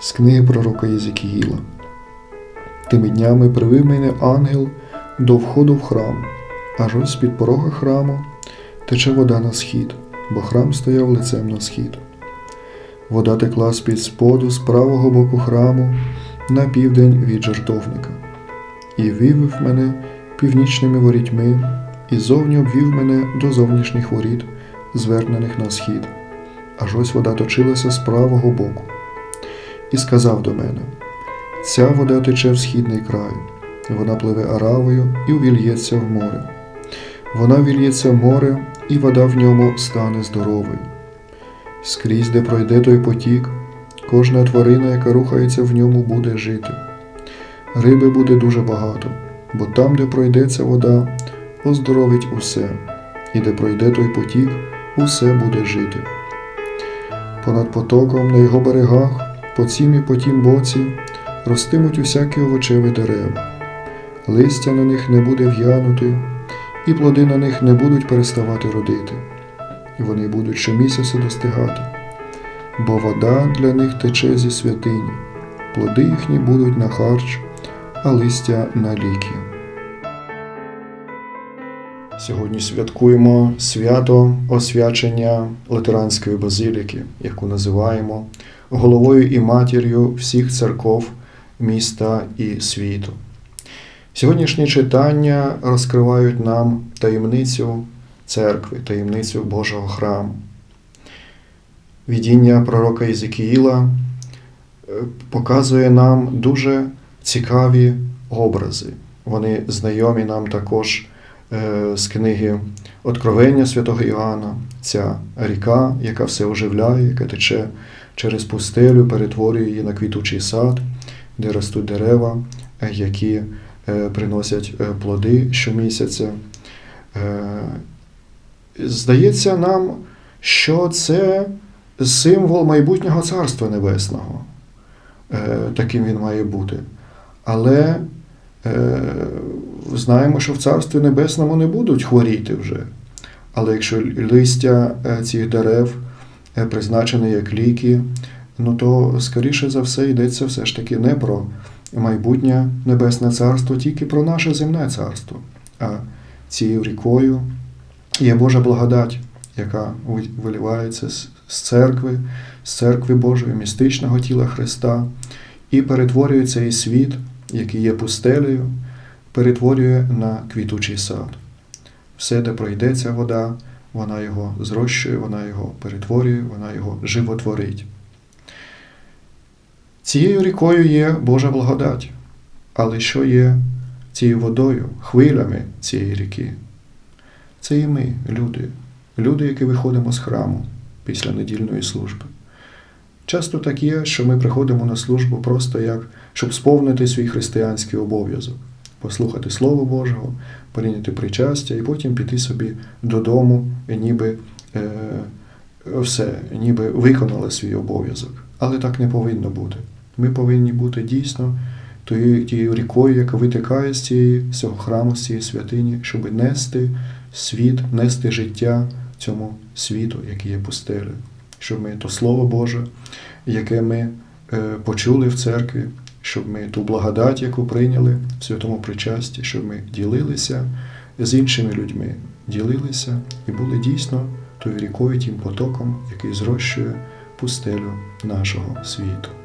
З книги пророка Єзекіїла. Тими днями привив мене ангел до входу в храм, аж ось з-під порога храму тече вода на схід, бо храм стояв лицем на схід. Вода текла з-під споду з правого боку храму на південь від жертовника. І вивів мене північними ворітьми, і зовні обвів мене до зовнішніх воріт, звернених на схід. Аж ось вода точилася з правого боку. І сказав до мене: Ця вода тече в східний край, вона пливе аравою і увільється в море. Вона вільється в море, і вода в ньому стане здоровою. Скрізь, де пройде той потік, кожна тварина, яка рухається в ньому, буде жити. Риби буде дуже багато, бо там, де пройде ця вода, оздоровить усе, і де пройде той потік, усе буде жити. Понад потоком на його берегах, по цім і по тім боці, ростимуть усякі овочеві дерева. Листя на них не буде в'янути, і плоди на них не будуть переставати родити, і вони будуть щомісяця достигати, бо вода для них тече зі святині, плоди їхні будуть на харч, а листя на ліки. Сьогодні святкуємо свято освячення Латеранської базиліки, яку називаємо головою і матір'ю всіх церков міста і світу. Сьогоднішні читання розкривають нам таємницю церкви, таємницю Божого храму. Відіння пророка Єзекіїла е, показує нам дуже цікаві образи. Вони знайомі нам також з книги Откровення святого Іоанна, ця ріка, яка все оживляє, яка тече через пустелю, перетворює її на квітучий сад, де ростуть дерева, е, які е, приносять е, плоди щомісяця. Е, Здається нам, що це символ майбутнього Царства Небесного. Е, Таким він має бути. Але е, знаємо, що в Царстві Небесному не будуть хворіти вже. Але якщо листя е, цих дерев е, призначене як ліки, ну то, скоріше за все, йдеться все ж таки не про майбутнє Небесне Царство, тільки про наше земне царство. А цією рікою є Божа благодать, яка виливається з церкви, з церкви Божої, містичного тіла Христа, і перетворює цей світ, який є пустелею, перетворює на квітучий сад. Все, де пройде ця вода, вона його зрощує, вона його перетворює, вона його животворить. Цією рікою є Божа благодать. Але що є цією водою, хвилями цієї ріки? Це і ми, люди, люди, які виходимо з храму після недільної служби. Часто так є, що ми приходимо на службу просто як, щоб сповнити свій християнський обов'язок, послухати Слово Божого, прийняти причастя і потім піти собі додому, ніби е, все, ніби виконали свій обов'язок. Але так не повинно бути. Ми повинні бути дійсно тією, тією рікою, яка витикає з цієї, з цього храму, з цієї святині, щоб нести світ, нести життя цьому світу, який є пустелею. Щоб ми то Слово Боже, яке ми е, почули в церкві, щоб ми ту благодать, яку прийняли в святому причасті, щоб ми ділилися з іншими людьми, ділилися і були дійсно тою рікою, тим потоком, який зрощує пустелю нашого світу.